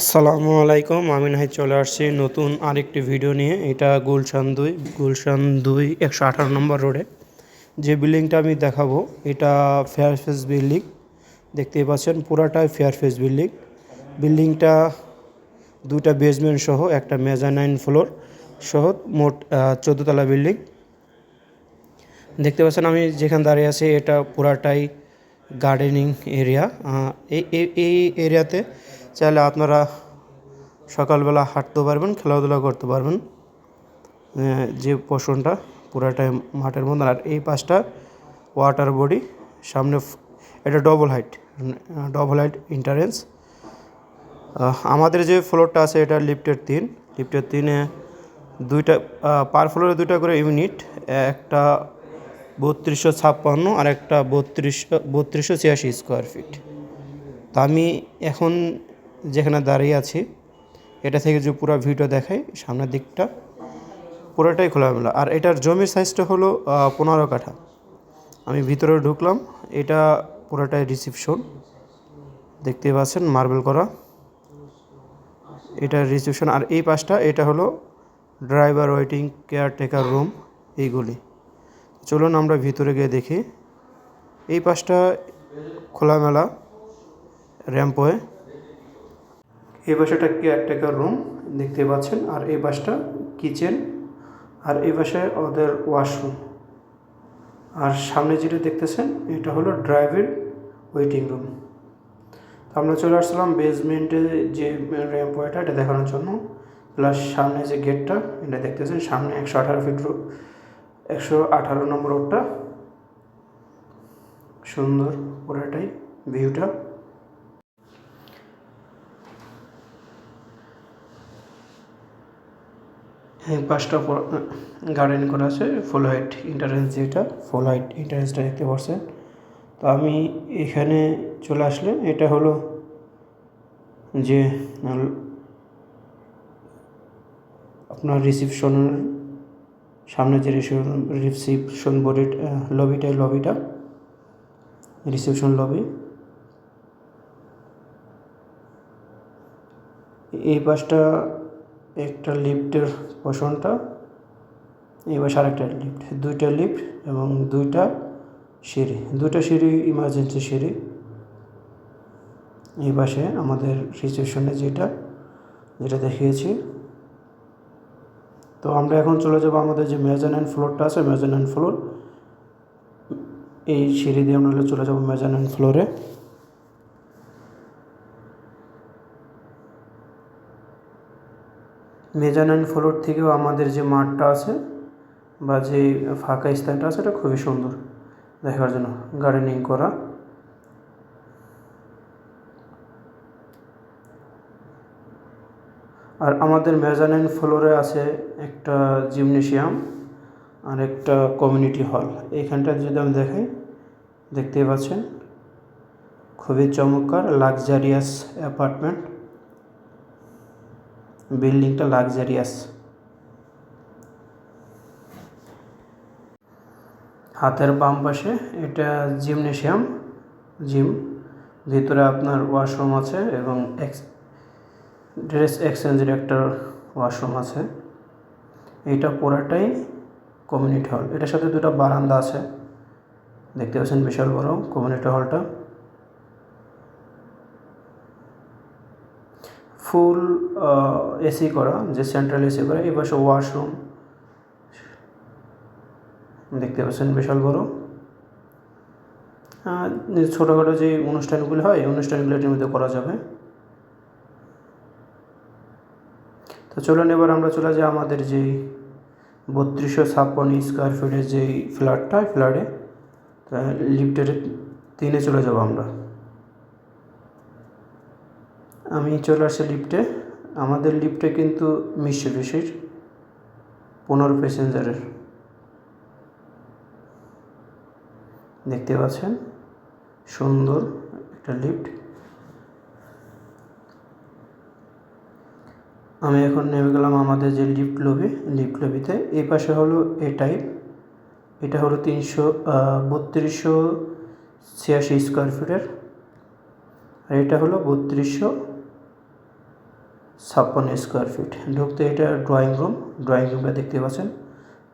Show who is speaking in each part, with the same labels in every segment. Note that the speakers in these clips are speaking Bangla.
Speaker 1: আসসালামু আলাইকুম, আমি নাহি চলে আসছি নতুন আরেকটি ভিডিও নিয়ে। এটা গুলশান দুই গুলশান দুই একশো আঠারো নম্বর রোডে যে বিল্ডিংটা আমি দেখাবো, এটা ফেয়ার ফেস বিল্ডিং দেখতেই পাচ্ছেন, পুরাটাই ফেয়ার ফেস বিল্ডিং বিল্ডিংটা দুইটা বেসমেন্ট সহ, একটা মেজানাইন ফ্লোর সহ, মোট চোদ্দোতলা বিল্ডিং দেখতে পাচ্ছেন, আমি যেখানে দাঁড়িয়ে আছি, এটা পুরাটাই গার্ডেনিং এরিয়া এই এরিয়াতে চাইলে আপনারা সকালবেলা হাঁটতে পারবেন, খেলাধুলা করতে পারবেন। যে পোষণটা পুরাটাই মাঠের মধ্যে। আর এই পাশটা ওয়াটার বডি সামনে এটা double height double height entrance আমাদের যে ফ্লোরটা আছে, এটা লিফটের তিন। লিফটের তিনে দুইটা পার ফ্লোরে দুইটা করে ইউনিট একটা বত্রিশশো ছাপ্পান্ন আর একটা বত্রিশশো বত্রিশশো ছিয়াশি স্কোয়ার ফিট তা আমি এখন যেখানে দাঁড়িয়ে আছি, এটা থেকে যে পুরো ভিডিও দেখাই, সামনের দিকটা, পুরোটাই খোলামেলা আর এটার জমির সাইজটা হলো পনেরো কাঠা। আমি ভিতরে ঢুকলাম, এটা পুরোটাই রিসিপশন দেখতে পাচ্ছেন মার্বেল করা। এটা রিসিপশন আর এই পাশটা, এটা হলো ড্রাইভার ওয়েটিং কেয়ারটেকার রুম এইগুলি। চলুন আমরা ভিতরে গিয়ে দেখি। এই পাশটা খোলামেলা র্যাম্পওয়ে এই পাশটা কেয়ারটেকার রুম দেখতে পাচ্ছেন? আর এই পাশটা কিচেন আর এই পাশে ওদের ওয়াশরুম আর সামনে যেটা দেখতেছেন, এটা হলো ড্রাইভের ওয়েটিং রুম তো আমরা চলে আসলাম বেসমেন্টে যে র্যাম্পওয়েটা এটা দেখানোর জন্য। প্লাস সামনে যে গেটটা এটা দেখতেছেন, সামনে একশো আঠারো ফিট একশো আঠারো নম্বর রোডটা সুন্দর পুরাটাই ভিউটা এই পাঁচটা গার্ডেন করা আছে ফুল হাইট ইন্টারেন্স যেটা ফুল হাইট ইন্টারেন্সটা দেখতে পাচ্ছেন তো আমি এখানে চলে আসলে এটা হলো যে আপনার রিসিপশনের সামনে যে রিসিপশন বোর্ডের লবিটা লবিটা রিসেপশন লবি এই পাশটা একটা লিফটের পোষণটা এই পাশে আরেকটা লিফট, দুইটা লিফট এবং দুইটা সিঁড়ি দুইটা সিঁড়ি ইমার্জেন্সি সিঁড়ি। এই পাশে আমাদের রিসেপশনে যেটা যেটা দেখিয়েছি। তো আমরা এখন চলে যাব আমাদের যে মেজানাইন ফ্লোরটা আছে মেজানাইন ফ্লোর এই সিঁড়ি দিয়ে আমরা চলে যাব মেজানাইন ফ্লোরে মেজানাইন ফ্লোর থেকেও আমাদের যে মাঠটা আছে বা যে ফাঁকা স্থানটা আছে, এটা খুবই সুন্দর। দেখার জন্য গার্ডেনিং করা। আর আমাদের মেজানাইন ফ্লোরে আছে একটা জিমনেশিয়াম আর একটা কমিউনিটি হল। এইখানটা যদি আমি দেখাই, দেখতেই পাচ্ছেন। খুবই চমৎকার লাক্সারিয়াস অ্যাপার্টমেন্ট বিল্ডিংটা লাক্সারিয়াস। হাতের বাম পাশে এটা জিমনেশিয়াম, জিম। ভিতরে আপনার ওয়াশরুম আছে এবং ড্রেস এক্সচেঞ্জের একটা ওয়াশরুম আছে। এইটা পুরাটাই কমিউনিটি হল। এটার সাথে দুটো বারান্দা আছে। দেখতে পাচ্ছেন বিশাল বড় কমিউনিটি হলটা। ফুল এসি করা, যে সেন্ট্রাল এসি করা, এই পাশে ওয়াশরুম দেখতে পাচ্ছেন বিশাল বড়। ছোটোখাটো যে অনুষ্ঠানগুলো হয় অনুষ্ঠানগুলো এটির মধ্যে করা যাবে। তো চলুন এবার আমরা চলে যাই আমাদের যেই বত্রিশশো ছাপ্পান্ন স্কোয়ার ফিটের যেই ফ্ল্যাটটা ফ্ল্যাটে লিফটের তিনে চলে যাব আমরা। আমি চলে আসছি লিফটে। আমাদের লিফটে কিন্তু মিশ্রিশির পনেরো প্যাসেঞ্জারের। দেখতে পাচ্ছেন? সুন্দর একটা লিফট। আমি এখন নেমে গেলাম আমাদের যে লিফট লবি, লিফট লবিতে। এই পাশে হলো এ টাইপ। এটা হলো তিনশো বত্রিশশো ছিয়াশি স্কোয়ার ফিটের। আর এটা হলো বত্রিশশো ছাপ্পান্ন স্কোয়ার ফিট ঢুকতে এটা ড্রয়িং রুম ড্রয়িং রুমটা দেখতে পাচ্ছেন।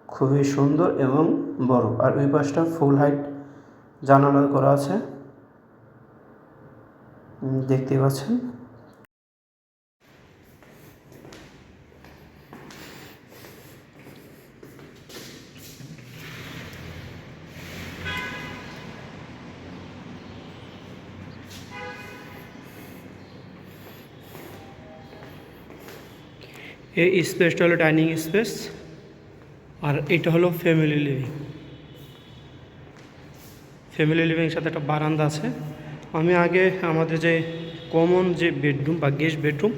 Speaker 1: খুবই সুন্দর এবং বড়। আর ওই পাশটা ফুল হাইট জানালা করা আছে। দেখতে পাচ্ছেন। এই স্পেসটা হলো ডাইনিং স্পেস, আর এটা হলো ফ্যামিলি লিভিং। ফ্যামিলি লিভিং সাথে একটা বারান্দা আছে। আমি আগে আমাদের যে কমন যে বেডরুম বা গেস্ট বেডরুম,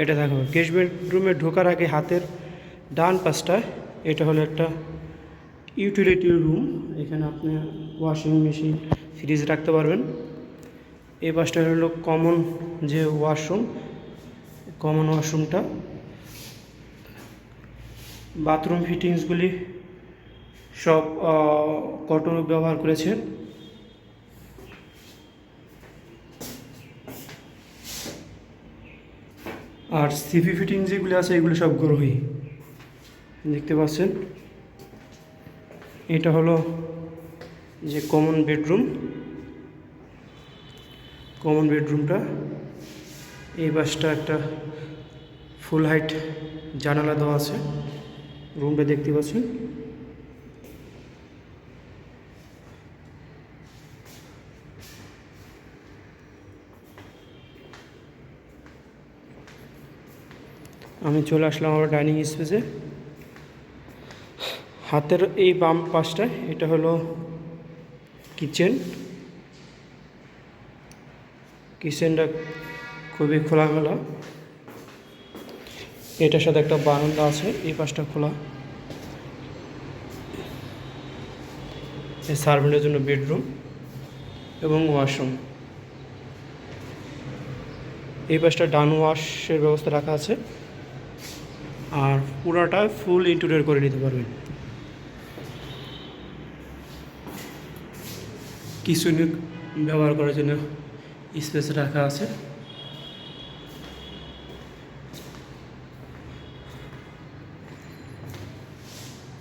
Speaker 1: এটা দেখাবো। গেস্ট বেডরুমে ঢোকার আগে হাতের ডান পাশটায় এটা হলো একটা ইউটিলিটি রুম। এখানে আপনি ওয়াশিং মেশিন, ফ্রিজ রাখতে পারবেন। এই পাশটা হলো কমন যে ওয়াশরুম, কমন ওয়াশরুমটা। বাথরুম ফিটিংসগুলি সব কটন ব্যবহার করেছে। আর সিপি ফিটিং যেগুলি আছে, এগুলো সব গ্রহী। দেখতে পাচ্ছেন? এটা হলো যে কমন বেডরুম কমন বেডরুমটা এই বাসটা একটা ফুল হাইট জানালা দেওয়া আছে। রুমটা দেখতে পাচ্ছেন। আমি চলে আসলাম আমার ডাইনিং স্পেসে। হাতের এই বাম পাশটায়, এটা হলো কিচেন। কিচেনটা খুবই খোলামেলা। এটার সাথে একটা বারান্দা আছে, এই পাশটা খোলা। এই সার্ভেন্টের জন্য বেডরুম এবং ওয়াশরুম। এই পাশটা ডান ওয়াশের ব্যবস্থা রাখা আছে। আর পুরাটা ফুল ইন্টুরিয়ার করে নিতে পারবেন। কিছু ব্যবহার করার জন্য স্পেস রাখা আছে।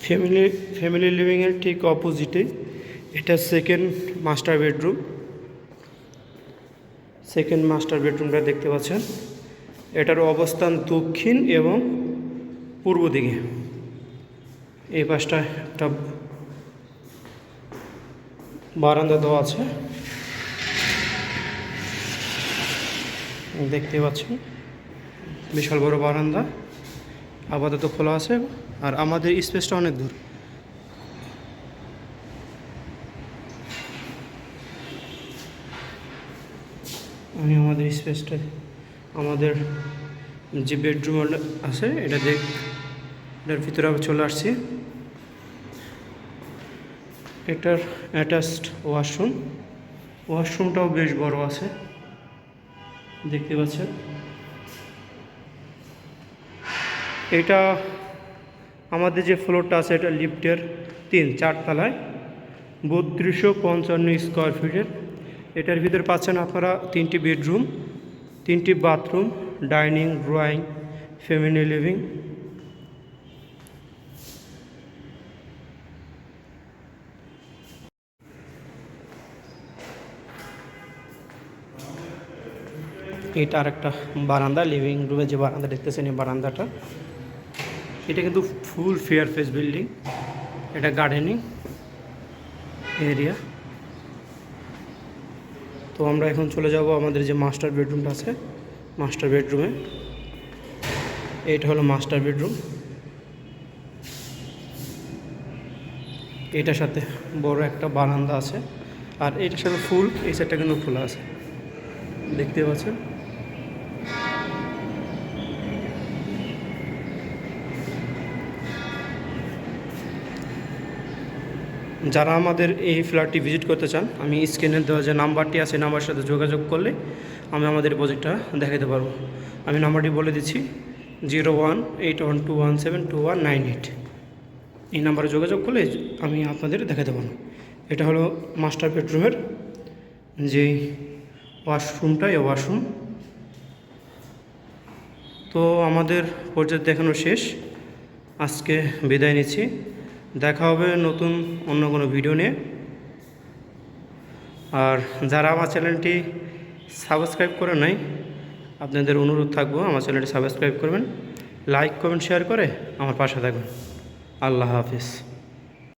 Speaker 1: ফ্যামিলি ফ্যামিলি লিভিংয়ের ঠিক অপোজিটে এটা second master bedroom second master বেডরুমটা দেখতে পাচ্ছেন। এটার অবস্থান দক্ষিণ এবং পূর্ব দিকে। এই পাশটা একটা বারান্দা দেওয়া আছে। দেখতে পাচ্ছেন। বিশাল বড় বারান্দা। আপাতত খোলা আছে। আর আমাদের স্পেসটা অনেক দূর। আমি আমাদের স্পেসটা আমাদের যে বেডরুম আছে, এটা দেখ, এটার ভিতরে চলে আসছি। এটার অ্যাটাচড ওয়াশরুম ওয়াশরুমটাও বেশ বড় আছে, দেখতে পাচ্ছেন? এটা আমাদের যে ফ্লোরটা আছে, এটা লিফটের তিন চারতলায় বত্রিশশো পঞ্চান্ন স্কোয়ার ফিটের এটার ভিতরে পাচ্ছেন আপনারা তিনটি বেডরুম তিনটি bathroom dining drawing family living এটা আর একটা বারান্দা লিভিং রুমে যে বারান্দা দেখতেছেন, এই বারান্দাটা। এটা কিন্তু ফুল ফেয়ার ফেস বিল্ডিং। এটা গার্ডেনিং এরিয়া তো আমরা এখন চলে যাব আমাদের যে মাস্টার বেডরুমটা আছে মাস্টার বেডরুমে এটা হলো মাস্টার বেডরুম এটার সাথে বড় একটা বারান্দা আছে। আর এটার সাথে ফুল, এই সাইডটা কিন্তু খোলা আছে। দেখতে পাচ্ছেন? যারা আমাদের এই ফ্ল্যাটটি ভিজিট করতে চান, আমি স্ক্রিনে দেওয়া যে নাম্বারটি আছে নাম্বারের সাথে যোগাযোগ করলে আমি আমাদের প্রজেক্টটা দেখাতে পারব। আমি নাম্বারটি বলে দিচ্ছি, zero one eight one two one seven two one nine eight. এই নাম্বারে যোগাযোগ করলে আমি আপনাদের দেখাতে পারব। এটা হলো মাস্টার বেডরুমের যে ওয়াশরুমটা এই ওয়াশরুম। তো আমাদের পর্যায়ে দেখানো শেষ। আজকে বিদায় নিচ্ছি। দেখা হবে নতুন অন্য কোনো ভিডিও নিয়ে। আর যারা আমার চ্যানেলটি সাবস্ক্রাইব করে নাই, আপনাদের অনুরোধ থাকব আমার চ্যানেলটি সাবস্ক্রাইব করবেন লাইক কমেন্ট শেয়ার করে আমার পাশে থাকবেন। আল্লাহ হাফিজ।